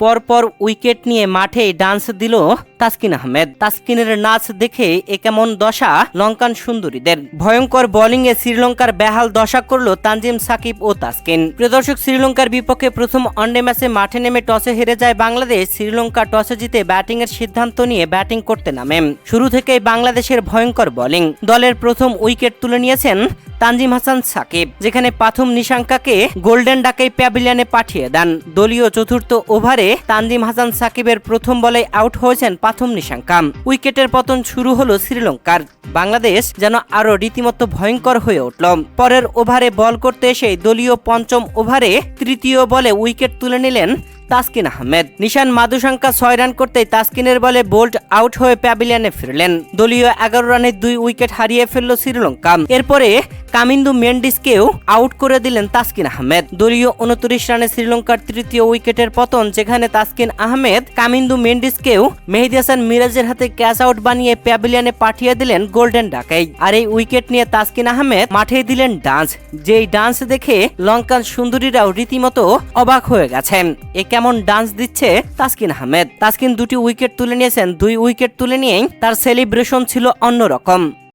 পরপর উইকেট নিয়ে মাঠে ডান্স দিল তাসকিন আহমেদ। তাসকিনের নাচ দেখে এ কেমন দশা? লঙ্কান সুন্দরীদের। ভয়ঙ্কর বোলিংয়ে শ্রীলঙ্কার বেহাল দশা করল তানজিম, সাকিব ও তাসকিন। প্রিয় দর্শক, শ্রীলঙ্কার বিপক্ষে প্রথম ওয়ানডে ম্যাচে মাঠে নেমে টসে হেরে যায় বাংলাদেশ। শ্রীলঙ্কা টসে জিতে ব্যাটিংয়ের সিদ্ধান্ত নিয়ে ব্যাটিং করতে নামে। শুরু থেকেই বাংলাদেশের ভয়ঙ্কর বোলিং দলের প্রথম উইকেট তুলে নিয়েছেন তানজিম হাসান, সাকিব, যেখানে প্রথম নিশাঙ্কাকে গোল্ডেন ডাকেই প্যাভিলিয়নে পাঠিয়ে দেন। দলীয় চতুর্থ ওভারে তানজিম হাসান, সাকিবের প্রথম বলে আউট হয়েছেন প্রথম নিশাঙ্কা উইকেটের পতন শুরু হলো শ্রীলঙ্কার। বাংলাদেশ যেন আরও রীতিমতো ভয়ঙ্কর হয়ে উঠল। পরের ওভারে বল করতে এসে দলীয় পঞ্চম ওভারে তৃতীয় বলে উইকেট তুলে নিলেন তাসকিন আহমেদ। নিশান মাদুসাঙ্কা ছয় রান করতেই তাসকিনের বলে বোল্ট আউট হয়ে প্যাভিলিয়নে ফিরলেন। দলীয় এগারো রানে দুই উইকেট হারিয়ে ফেলল শ্রীলঙ্কা এরপরে কামিন্দু মেন্ডিসকেও আউট করে দিলেন তাসকিন আহমেদ। দলীয় উনত্রিশ রানে শ্রীলঙ্কার তৃতীয় উইকেটের পতন, যেখানে তাসকিন আহমেদ কামিন্দু মেন্ডিসকেও মেহেদি হাসান মিরাজের হাতে ক্যাচ আউট বানিয়ে প্যাভিলিয়নে পাঠিয়ে দিলেন গোল্ডেন ডাকাই। আর এই উইকেট নিয়ে তাসকিন আহমেদ মাঠে দিলেন ডান্স। যেই ডান্স দেখে লঙ্কান সুন্দরীরাও রীতিমতো অবাক হয়ে গেছেন। এ কেমন ডান্স দিচ্ছে তাসকিন আহমেদ। তাসকিন দুটি উইকেট তুলে নিয়েছেন। দুই উইকেট তুলে নিয়েই তার সেলিব্রেশন ছিল অন্যরকম।